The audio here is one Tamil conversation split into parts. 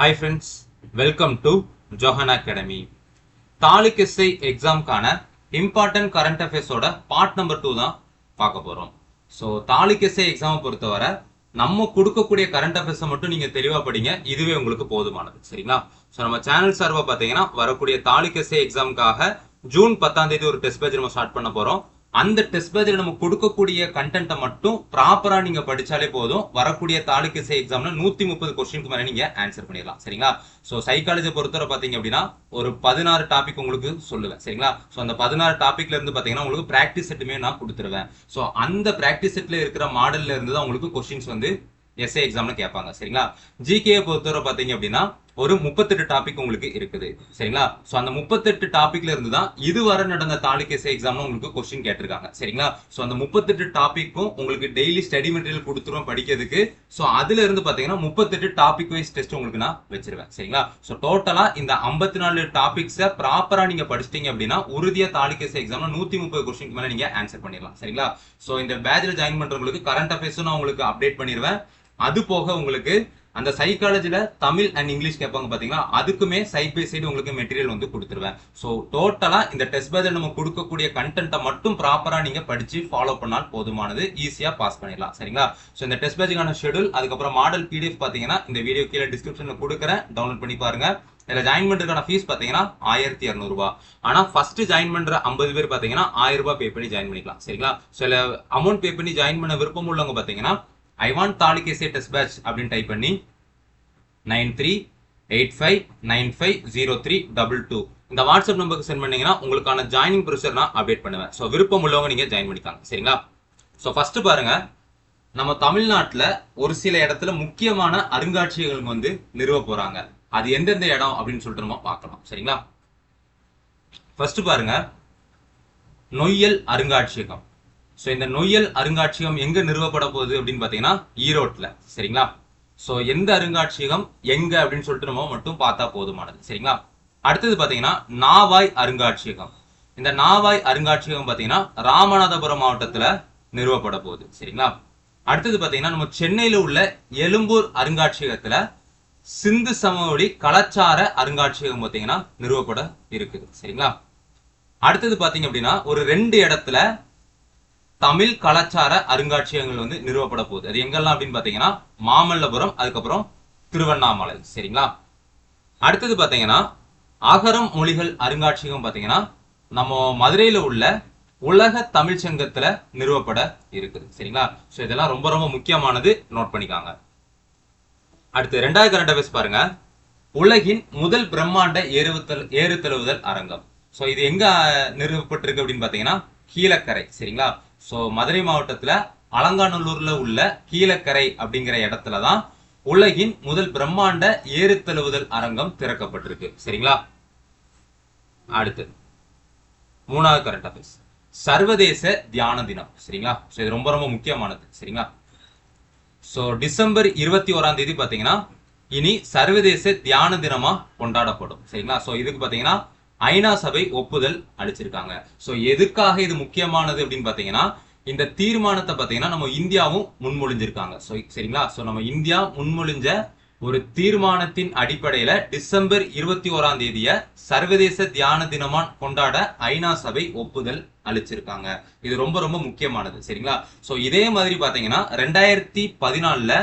Hi friends welcome to Johan academy taluk SI எக்ஸாம்க்கான important current அஃபேர்ஸோட பார்ட் நம்பர் டூ தான் பார்க்க போகிறோம் ஸோ தாலுக் எஸ்ஐ எக்ஸாமை பொறுத்தவரை நம்ம கொடுக்கக்கூடிய கரண்ட் அஃபேர்ஸை மட்டும் நீங்கள் தெளிவாக படிங்க இதுவே உங்களுக்கு போதுமானது. சரிங்களா? ஸோ நம்ம சேனல் சார்பாக பார்த்தீங்கன்னா வரக்கூடிய தாலுக் எஸ்ஐ எக்ஸாமுக்காக ஜூன் பத்தாம் தேதி ஒரு டெஸ்ட் பேஜ் நம்ம ஸ்டார்ட் பண்ண போகிறோம் அந்த டெஸ்ட் பேஜில் நம்ம கொடுக்கக்கூடிய கண்டென்ட்டை மட்டும் ப்ராப்பராக நீங்கள் படித்தாலே போதும். வரக்கூடிய தாலுக்கு எஸ்ஐ எக்ஸாமில் நூற்றி முப்பது கொஸ்டினுக்கு மேலே நீங்கள் ஆன்சர் பண்ணிடலாம். சரிங்களா? ஸோ சைக்காலஜி பொறுத்தவரை பார்த்தீங்க அப்படின்னா ஒரு பதினாறு டாபிக் உங்களுக்கு சொல்லுவேன். சரிங்களா? ஸோ அந்த பதினாறு டாப்பிக்லேருந்து இருந்து உங்களுக்கு ப்ராக்டிஸ் செட்டுமே நான் கொடுத்துருவேன். ஸோ அந்த ப்ராக்டிஸ் செட்டில் இருக்கிற மாடல்ல இருந்து தான் உங்களுக்கு கொஸ்டின்ஸ் வந்து எஸ்ஏ எக்ஸாம்ல கேட்பாங்க. சரிங்களா? ஜிகே பொறுத்தவரை பார்த்தீங்க அப்படின்னா ஒரு முப்பத்தெட்டு டாபிக் உங்களுக்கு இருக்குது. சரிங்களா? ஸோ அந்த முப்பத்தெட்டு டாபிக்ல இருந்து தான் இதுவரை நடந்த தாலுக் எஸ்ஏ எக்ஸாம்ல உங்களுக்கு கொஸ்டின் கேட்டிருக்காங்க. சரிங்களா? ஸோ அந்த முப்பத்தெட்டு டாபிக்கும் உங்களுக்கு டெய்லி ஸ்டடி மெட்டீரியல் கொடுத்துருவோம் படிக்கிறதுக்கு. ஸோ அதுல இருந்து பாத்தீங்கன்னா முப்பத்தெட்டு டாபிக் வைஸ் டெஸ்ட் உங்களுக்கு நான் வச்சிருவேன். சரிங்களா? ஸோ டோட்டலா இந்த ஐம்பத்தி நாலு டாபிக்ஸை ப்ராப்பரா நீங்க படிச்சிட்டீங்க அப்படின்னா உறுதியா தாலுக் எஸ்ஏ எக்ஸாம்ல நூத்தி முப்பது கொஸ்டின் மேல நீங்க ஆன்சர் பண்ணிடலாம். சரிங்களா? ஸோ இந்த பேட்ச்ல ஜாயின் பண்றவங்களுக்கு கரண்ட் அஃபேர்ஸும் நான் உங்களுக்கு அப்டேட் பண்ணிடுவேன் அது போக உங்களுக்கு அந்த சைக்காலஜில தமிழ் அண்ட் இங்கிலீஷ் கேட்பாங்க பாத்தீங்களா? அதுக்குமே சைட் பை சைடு உங்களுக்கு மெட்டீரியல் வந்து கொடுத்துருவேன். ஸோ டோட்டலா இந்த டெஸ்ட் பேஜில் நம்ம கொடுக்கக்கூடிய கண்டென்ட்டை மட்டும் ப்ராப்பரா நீங்க படிச்சு ஃபாலோ பண்ணால் போதுமானது. ஈஸியா பாஸ் பண்ணிடலாம். சரிங்களா? ஸோ இந்த டெஸ்ட் பேஜுக்கான ஷெடியூல் அதுக்கப்புறம் மாடல் பிடிஎஃப் பாத்தீங்கன்னா இந்த வீடியோ கீழே டிஸ்கிரிப்ஷன்ல கொடுக்குறேன். டவுன்லோட் பண்ணி பாருங்க. இதில் ஜாயின் பண்ணுறதுக்கான ஃபீஸ் பார்த்தீங்கன்னா ஆயிரத்தி இரநூறுபா ஆனால் ஃபர்ஸ்ட் ஜாயின் பண்ணுற ஐம்பது பேர் பார்த்தீங்கன்னா ஆயிரம் ரூபாய் பே பண்ணி ஜாயின் பண்ணிக்கலாம். சரிங்களா? சில அமௌண்ட் பே பண்ணி ஜாயின் பண்ண விருப்பம் உள்ளவங்க பார்த்தீங்கன்னா I want taluk test batch அப்படின்னு டைப் பண்ணி nine three eight five nine five zero three double two இந்த வாட்ஸ்அப் நம்பருக்கு சென்ட் பண்ணீங்கன்னா உங்களுக்கான ஜாயினிங் ப்ரொசீஜர் நான் அப்டேட் பண்ணுவேன். ஸோ விருப்பம் உள்ளவங்க நீங்கள் ஜாயின் பண்ணிக்கலாம் சரிங்களா? ஸோ ஃபஸ்ட்டு பாருங்க. நம்ம தமிழ்நாட்டில் ஒரு சில இடத்துல முக்கியமான அருங்காட்சியகங்கள் வந்து நிறுவ போகிறாங்க அது எந்தெந்த இடம் அப்படின்னு சொல்லிட்டு நம்ம பார்க்கலாம். சரிங்களா? ஃபர்ஸ்ட் பாருங்க. நொய்யல் அருங்காட்சியகம். ஸோ இந்த நொய்யல் அருங்காட்சியகம் எங்க நிறுவப்பட போகுது அப்படின்னு பார்த்தீங்கன்னா ஈரோட்ல சரிங்களா? ஸோ எந்த அருங்காட்சியகம் எங்க அப்படின்னு சொல்லிட்டு நம்ம மட்டும் பார்த்தா போதுமானது. சரிங்களா? அடுத்தது பார்த்தீங்கன்னா நாவாய் அருங்காட்சியகம். இந்த நாவாய் அருங்காட்சியகம் பார்த்தீங்கன்னா ராமநாதபுரம் மாவட்டத்துல நிறுவப்பட போகுது. சரிங்களா? அடுத்தது பார்த்தீங்கன்னா நம்ம சென்னையில உள்ள எழும்பூர் அருங்காட்சியகத்துல சிந்து சமவெளி கலாச்சார அருங்காட்சியகம் பார்த்தீங்கன்னா நிறுவப்பட இருக்குது. சரிங்களா? அடுத்தது பாத்தீங்க அப்படின்னா ஒரு ரெண்டு இடத்துல தமிழ் கலாச்சார அருங்காட்சியகங்கள் வந்து நிறுவப்பட போகுது. அது எங்கெல்லாம் அப்படின்னு பாத்தீங்கன்னா மாமல்லபுரம் அதுக்கப்புறம் திருவண்ணாமலை. சரிங்களா? அடுத்தது பாத்தீங்கன்னா அகரம் மொழிகள் அருங்காட்சியகம் பாத்தீங்கன்னா நம்ம மதுரையில உள்ள உலக தமிழ் சங்கத்துல நிறுவப்பட இருக்குது. சரிங்களா? சோ இதெல்லாம் ரொம்ப ரொம்ப முக்கியமானது நோட் பண்ணிக்காங்க. அடுத்து ரெண்டாவது கரண்ட் அஃபேர்ஸ் பாருங்க. உலகின் முதல் பிரம்மாண்ட ஏறுதல் ஏறுத்தழுவுதல் அரங்கம். சோ இது எங்க நிறுவப்பட்டிருக்கு அப்படின்னு பாத்தீங்கன்னா கீழக்கரை. சரிங்களா? ஸோ மதுரை மாவட்டத்துல அலங்காநல்லூர்ல உள்ள கீழக்கரை அப்படிங்கிற இடத்துல தான் உலகின் முதல் பிரம்மாண்ட ஏறுத்தழுவுதல் அரங்கம் திறக்கப்பட்டிருக்கு. சரிங்களா? அடுத்து மூணாவது கரண்ட் அஃபேர்ஸ் சர்வதேச தியான தினம். சரிங்களா? ஸோ இது ரொம்ப ரொம்ப முக்கியமானது. சரிங்களா? சோ டிசம்பர் இருபத்தி ஓராம் தேதி பாத்தீங்கன்னா இனி சர்வதேச தியான தினமா கொண்டாடப்படும். சரிங்களா? சோ இதுக்கு பாத்தீங்கன்னா ஐநா சபை ஒப்புதல் அளிச்சிருக்காங்க. ஸோ எதுக்காக இது முக்கியமானது அப்படின்னு பார்த்தீங்கன்னா இந்த தீர்மானத்தை பார்த்தீங்கன்னா நம்ம இந்தியாவும் முன்மொழிஞ்சிருக்காங்க. ஸோ சரிங்களா? ஸோ நம்ம இந்தியா முன்மொழிஞ்ச ஒரு தீர்மானத்தின் அடிப்படையில டிசம்பர் இருபத்தி ஓராம் தேதிய சர்வதேச தியான தினமா கொண்டாட ஐநா சபை ஒப்புதல் அளிச்சிருக்காங்க. இது ரொம்ப ரொம்ப முக்கியமானது. சரிங்களா? சோ இதே மாதிரி பாத்தீங்கன்னா ரெண்டாயிரத்தி பதினாலுல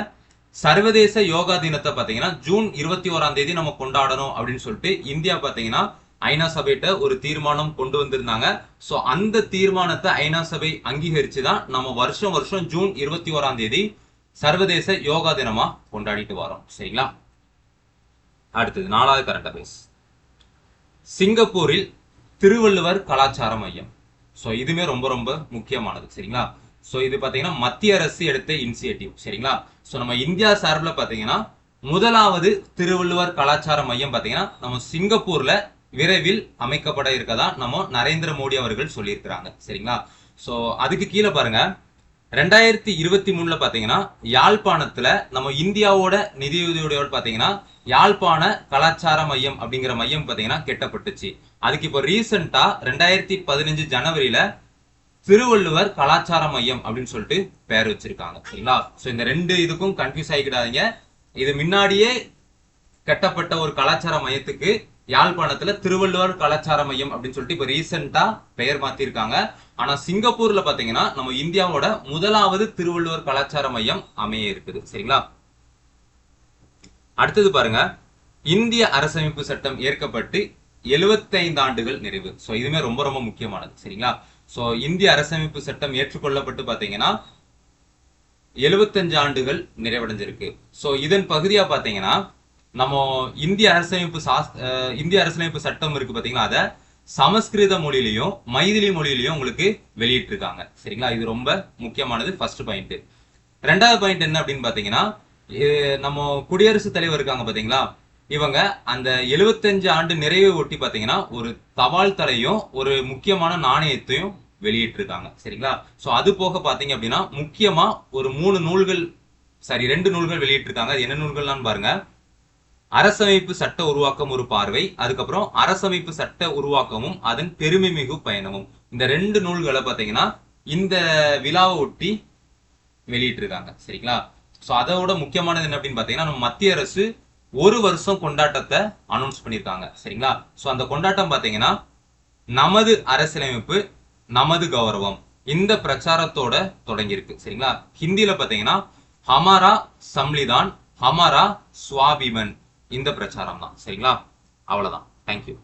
சர்வதேச யோகா தினத்தை பாத்தீங்கன்னா ஜூன் இருபத்தி ஓராம் தேதி நம்ம கொண்டாடணும் அப்படின்னு சொல்லிட்டு இந்தியா பாத்தீங்கன்னா ஐநா சபையிட்ட ஒரு தீர்மானம் கொண்டு வந்திருந்தாங்க. ஸோ அந்த தீர்மானத்தை ஐநா சபை அங்கீகரிச்சு தான் நம்ம வருஷம் வருஷம் ஜூன் இருபத்தி ஓராம் தேதி சர்வதேச யோகா தினமா கொண்டாடிட்டு வரோம். சரிங்களா? அடுத்தது நாலாவது கரண்ட் அஃபேர்ஸ் சிங்கப்பூரில் திருவள்ளுவர் கலாச்சார மையம். ஸோ இதுவுமே ரொம்ப ரொம்ப முக்கியமானது. சரிங்களா? ஸோ இது பார்த்தீங்கன்னா மத்திய அரசு எடுத்த இனிஷியேட்டிவ் சரிங்களா? ஸோ நம்ம இந்தியா சார்பில் பார்த்தீங்கன்னா முதலாவது திருவள்ளுவர் கலாச்சார மையம் பார்த்தீங்கன்னா நம்ம சிங்கப்பூரில் விரைவில் அமைக்கப்பட இருக்கதா நம்ம நரேந்திர மோடி அவர்கள் சொல்லியிருக்கிறாங்க. சரிங்களா? ஸோ அதுக்கு கீழே பாருங்க. ரெண்டாயிரத்தி இருபத்தி மூணுல பாத்தீங்கன்னா யாழ்ப்பாணத்துல நம்ம இந்தியாவோட நிதியுதவியோட பாத்தீங்கன்னா யாழ்ப்பாண கலாச்சார மையம் அப்படிங்கிற மையம் பாத்தீங்கன்னா கெட்டப்பட்டுச்சு. அதுக்கு இப்போ ரீசெண்டா ரெண்டாயிரத்தி பதினஞ்சு ஜனவரியில திருவள்ளுவர் கலாச்சார மையம் அப்படின்னு சொல்லிட்டு பேர் வச்சிருக்காங்க. சரிங்களா? ஸோ இந்த ரெண்டு இதுக்கும் கன்ஃபியூஸ் ஆகிக்கிடாதீங்க. இது முன்னாடியே கட்டப்பட்ட ஒரு கலாச்சார மையத்துக்கு யாழ்ப்பாணத்துல திருவள்ளுவர் கலாச்சார மையம் அப்படின்னு சொல்லிட்டு இப்ப ரீசெண்டா பெயர் மாத்திருக்காங்க. ஆனா சிங்கப்பூர்ல பாத்தீங்கன்னா நம்ம இந்தியாவோட முதலாவது திருவள்ளுவர் கலாச்சார மையம் அமைய இருக்குது. சரிங்களா? அடுத்தது பாருங்க. இந்திய அரசமைப்பு சட்டம் ஏற்கப்பட்டு 75 ஆண்டுகள் நிறைவு. சோ இதுமே ரொம்ப ரொம்ப முக்கியமானது. சரிங்களா? சோ இந்திய அரசமைப்பு சட்டம் ஏற்றுக்கொள்ளப்பட்டு பாத்தீங்கன்னா 75 ஆண்டுகள் நிறைவடைஞ்சிருக்கு. சோ இதன் பகுதியா பாத்தீங்கன்னா நம்ம இந்திய அரசமைப்பு சாஸ் இந்திய அரசியலமைப்பு சட்டம் இருக்கு பாத்தீங்கன்னா அதை சமஸ்கிருத மொழியிலையும் மைதிலி மொழியிலையும் உங்களுக்கு வெளியிட்டிருக்காங்க. சரிங்களா? இது ரொம்ப முக்கியமானது ஃபர்ஸ்ட் பாயிண்ட் ரெண்டாவது பாயிண்ட் என்ன அப்படின்னு பாத்தீங்கன்னா நம்ம குடியரசுத் தலைவர் இருக்காங்க பாத்தீங்களா? இவங்க அந்த 75 ஆண்டு நிறைவை ஒட்டி பாத்தீங்கன்னா ஒரு தபால் தலையும் ஒரு முக்கியமான நாணயத்தையும் வெளியிட்டிருக்காங்க. சரிங்களா? சோ அது போக பாத்தீங்க அப்படின்னா முக்கியமா ஒரு மூணு நூல்கள் சாரி ரெண்டு நூல்கள் வெளியிட்டிருக்காங்க. அது என்ன நூல்கள்லாம் பாருங்க. அரசமைப்பு சட்ட உருவாக்கம் ஒரு பார்வை அதுக்கப்புறம் அரசமைப்பு சட்ட உருவாக்கமும் அதன் பெருமை மிகு பயணமும். இந்த ரெண்டு நூல்களை பார்த்தீங்கன்னா இந்த விழாவை ஒட்டி வெளியிட்டிருக்காங்க. சரிங்களா? ஸோ அதோட முக்கியமானது என்ன அப்படின்னு பார்த்தீங்கன்னா நம்ம மத்திய அரசு ஒரு வருஷம் கொண்டாட்டத்தை அனௌன்ஸ் பண்ணியிருக்காங்க. சரிங்களா? ஸோ அந்த கொண்டாட்டம் பார்த்தீங்கன்னா நமது அரசியலமைப்பு நமது கௌரவம் இந்த பிரச்சாரத்தோட தொடங்கியிருக்கு. சரிங்களா? ஹிந்தியில் பார்த்தீங்கன்னா ஹமாரா சம்லிதான் ஹமாரா ஸ்வாபிமன் இந்த பிரச்சாரம் தான் சரிங்களா? அவ்வளவுதான். தேங்க்யூ